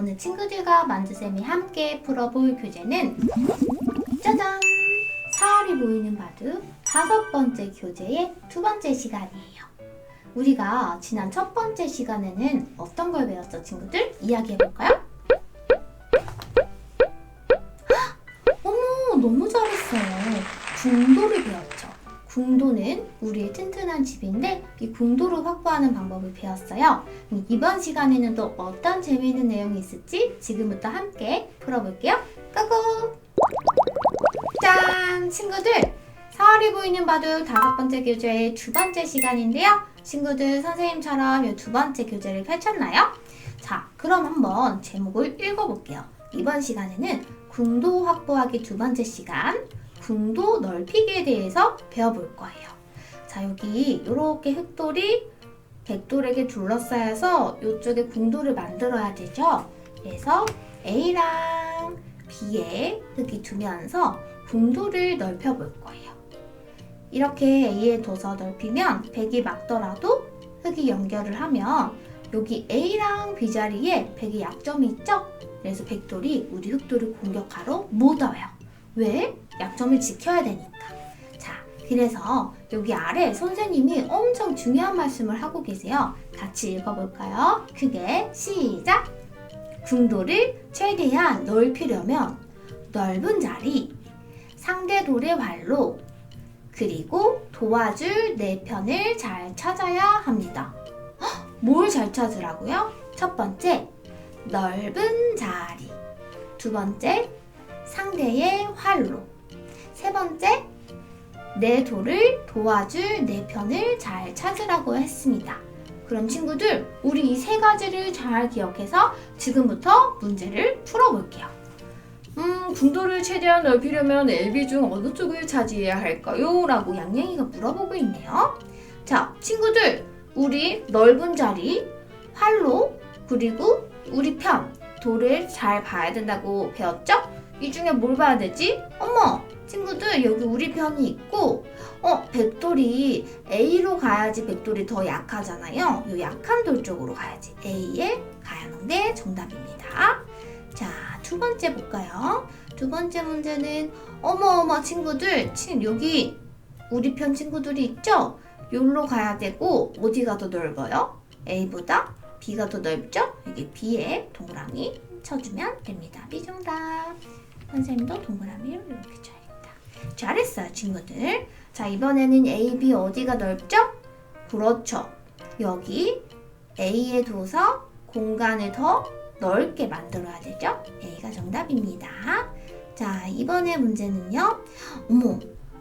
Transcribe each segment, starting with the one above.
오늘 친구들과 만두쌤이 함께 풀어볼 교재는 짜잔! 사월이 보이는 바둑 다섯 번째 교재의 두 번째 시간이에요. 우리가 지난 첫 번째 시간에는 어떤 걸 배웠어, 친구들? 이야기해볼까요? 헉! 어머, 너무 잘했어요. 궁도를 배웠죠. 궁도는 우리의 튼튼한 집인데 이 궁도를 확보하는 방법을 배웠어요. 이번 시간에는 또 어떤 재미있는 내용이 있을지 지금부터 함께 풀어볼게요. 고고! 짠! 친구들! 사월이 보이는 바둑 다섯 번째 교재의 두 번째 시간인데요. 친구들 선생님처럼 이 두 번째 교재를 펼쳤나요? 자, 그럼 한번 제목을 읽어볼게요. 이번 시간에는 궁도 확보하기 두 번째 시간, 궁도 넓히기에 대해서 배워볼 거예요. 자, 여기 이렇게 흑돌이 백돌에게 둘러싸여서 이쪽에 궁도를 만들어야 되죠. 그래서 A랑 B에 흙이 두면서 궁도를 넓혀볼 거예요. 이렇게 A에 둬서 넓히면 백이 맞더라도 흙이 연결을 하면 여기 A랑 B 자리에 백의 약점이 있죠? 그래서 백돌이 우리 흑돌을 공격하러 못 와요. 왜? 약점을 지켜야 되니까. 자, 그래서 여기 아래 선생님이 엄청 중요한 말씀을 하고 계세요. 같이 읽어볼까요? 크게 시작! 궁도를 최대한 넓히려면 넓은 자리, 상대 돌의 활로, 그리고 도와줄 네 편을 잘 찾아야 합니다. 뭘 잘 찾으라고요? 첫 번째, 넓은 자리. 두 번째, 상대의 활로. 세 번째, 내 돌을 도와줄 내 편을 잘 찾으라고 했습니다. 그럼 친구들, 우리 이 세 가지를 잘 기억해서 지금부터 문제를 풀어볼게요. 음, 궁도를 최대한 넓히려면 LB 중 어느 쪽을 차지해야 할까요? 라고 양양이가 물어보고 있네요. 자, 친구들, 우리 넓은 자리, 활로, 그리고 우리 편, 돌을 잘 봐야 된다고 배웠죠? 이 중에 뭘 봐야 되지? 어머, 친구들, 여기 우리 편이 있고, 어, 백돌이 A로 가야지 백돌이 더 약하잖아요. 이 약한 돌 쪽으로 가야지. A에 가야 하는데 정답입니다. 자, 두 번째 볼까요? 두 번째 문제는 어머 어머 친구들, 친 여기 우리 편 친구들이 있죠? 여기로 가야 되고 어디가 더 넓어요? A보다 B가 더 넓죠? 여기 B에 동그라미 쳐주면 됩니다. B 정답. 선생님도 동그라미를 이렇게 쳐야겠다. 잘했어요, 친구들. 자, 이번에는 A, B 어디가 넓죠? 그렇죠. 여기 A에 둬서 공간을 더 넓게 만들어야 되죠? A가 정답입니다. 자, 이번에 문제는요. 어머,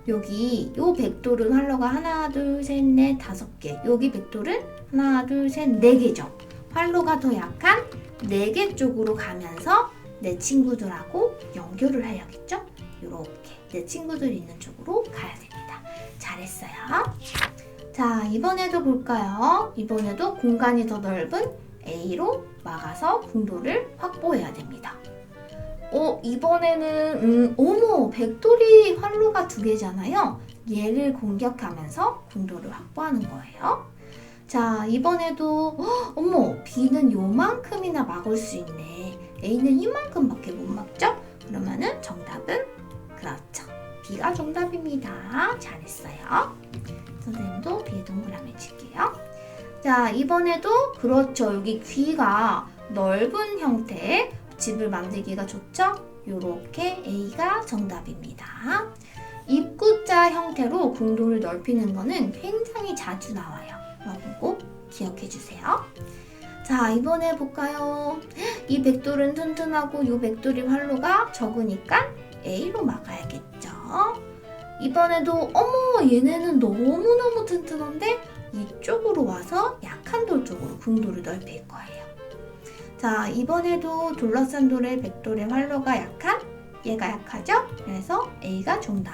여기 요 백돌은 활로가 하나, 둘, 셋, 넷, 다섯 개. 여기 백돌은 하나, 둘, 셋, 네 개죠. 활로가 더 약한 네 개 쪽으로 가면서 내 친구들하고 연결을 해야겠죠? 이렇게 내 친구들 있는 쪽으로 가야 됩니다. 잘했어요. 자, 이번에도 볼까요? 이번에도 공간이 더 넓은 A로 막아서 궁도를 확보해야 됩니다. 어, 이번에는 음, 어머, 백돌이 활로가 두 개잖아요. 얘를 공격하면서 궁도를 확보하는 거예요. 자, 이번에도 헉, 어머, B는 요만큼이나 막을 수 있네. A는 이만큼밖에 못 막죠? 그러면은 정답은 그렇죠. B가 정답입니다. 잘했어요. 선생님도 B에 동그라미 칠게요. 자, 이번에도 그렇죠. 여기 귀가 넓은 형태의 집을 만들기가 좋죠? 요렇게 A가 정답입니다. 입구자 형태로 궁도를 넓히는 거는 굉장히 자주 나와요. 여러분 꼭 기억해 주세요. 자, 이번에 볼까요? 이 백돌은 튼튼하고 이 백돌이 활로가 적으니까 A로 막아야겠죠. 이번에도 어머 얘네는 너무너무 튼튼한데 이쪽으로 와서 약한 돌 쪽으로 궁도를 넓힐 거예요. 자, 이번에도 둘러싼 돌의 백돌의 활로가 약한 얘가 약하죠? 그래서 A가 정답.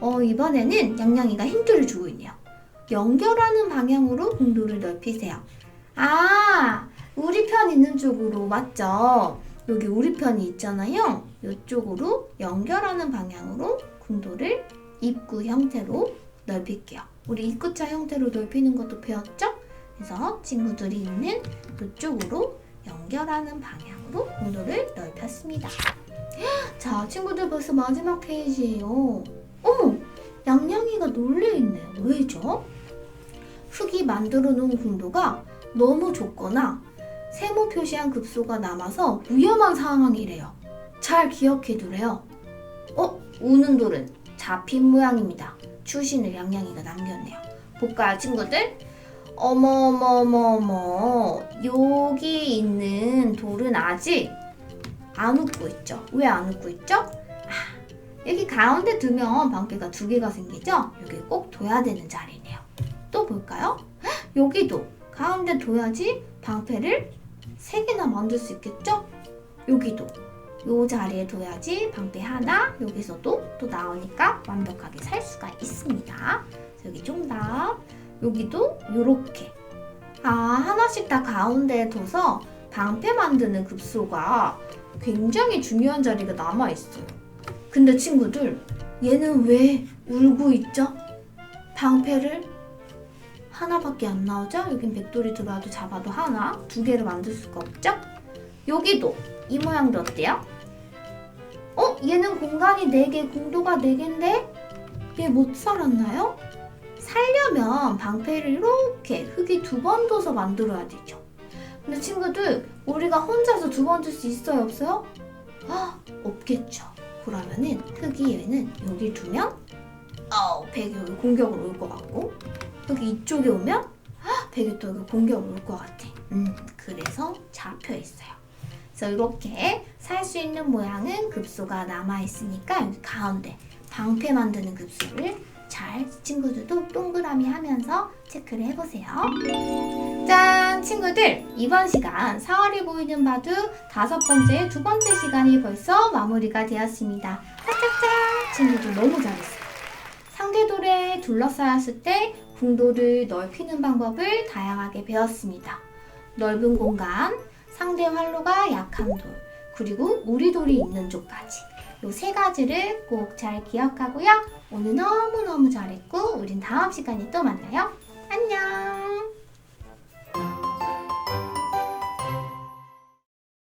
어, 이번에는 양양이가 힌트를 주고 있네요. 연결하는 방향으로 궁도를 넓히세요. 아, 우리 편 있는 쪽으로 맞죠? 여기 우리 편이 있잖아요. 이쪽으로 연결하는 방향으로 궁도를 입구 형태로 넓힐게요. 우리 입구차 형태로 넓히는 것도 배웠죠? 그래서 친구들이 있는 이쪽으로 연결하는 방향으로 공도를 넓혔습니다. 자, 친구들 벌써 마지막 페이지예요. 어머, 양양이가 놀래있네요. 왜죠? 흙이 만들어 놓은 공도가 너무 좁거나 세모 표시한 급소가 남아서 위험한 상황이래요. 잘 기억해 두래요. 어? 우는 돌은 잡힌 모양입니다. 추신을 양양이가 남겼네요. 볼까요, 친구들? 어머머머머, 여기 있는 돌은 아직 안 웃고 있죠. 왜 안 웃고 있죠? 아, 여기 가운데 두면 방패가 두 개가 생기죠? 여기 꼭 둬야 되는 자리네요. 또 볼까요? 헉, 여기도 가운데 둬야지 방패를 세 개나 만들 수 있겠죠? 여기도 요 자리에 둬야지 방패 하나 여기서도 또 나오니까 완벽하게 살 수가 있습니다. 여기 정답. 여기도 요렇게 아 하나씩 다 가운데에 둬서 방패 만드는 급소가 굉장히 중요한 자리가 남아 있어요. 근데 친구들 얘는 왜 울고 있죠? 방패를 하나밖에 안 나오죠? 여긴 백돌이 들어와도 잡아도 하나, 두 개를 만들 수가 없죠? 여기도 이 모양도 어때요? 어? 얘는 공간이 4개, 공도가 4개인데 얘 못 살았나요? 살려면 방패를 이렇게 흙이 두 번 둬서 만들어야 되죠. 근데 친구들 우리가 혼자서 두 번 줄 수 있어요 없어요? 아 없겠죠. 그러면은 흙이 얘는 여기 두면 어 백이 여기 공격으로 올것 같고 여기 이쪽에 오면 아, 백이 또 여기 공격으로 올것 같아. 음 그래서 잡혀 있어요. 그래서 이렇게 살 수 있는 모양은 급소가 남아 있으니까 여기 가운데 방패 만드는 급소를 잘 친구들도 동그라미 하면서 체크를 해보세요. 짠! 친구들, 이번 시간 4월이 보이는 바둑 다섯 번째, 두 번째 시간이 벌써 마무리가 되었습니다. 짝짝짝! 친구들 너무 잘했어요. 상대 돌에 둘러싸였을 때 궁도를 넓히는 방법을 다양하게 배웠습니다. 넓은 공간, 상대 활로가 약한 돌, 그리고 우리 돌이 있는 쪽까지. 요 세 가지를 꼭 잘 기억하고요. 오늘 너무너무 잘했고, 우린 다음 시간에 또 만나요. 안녕!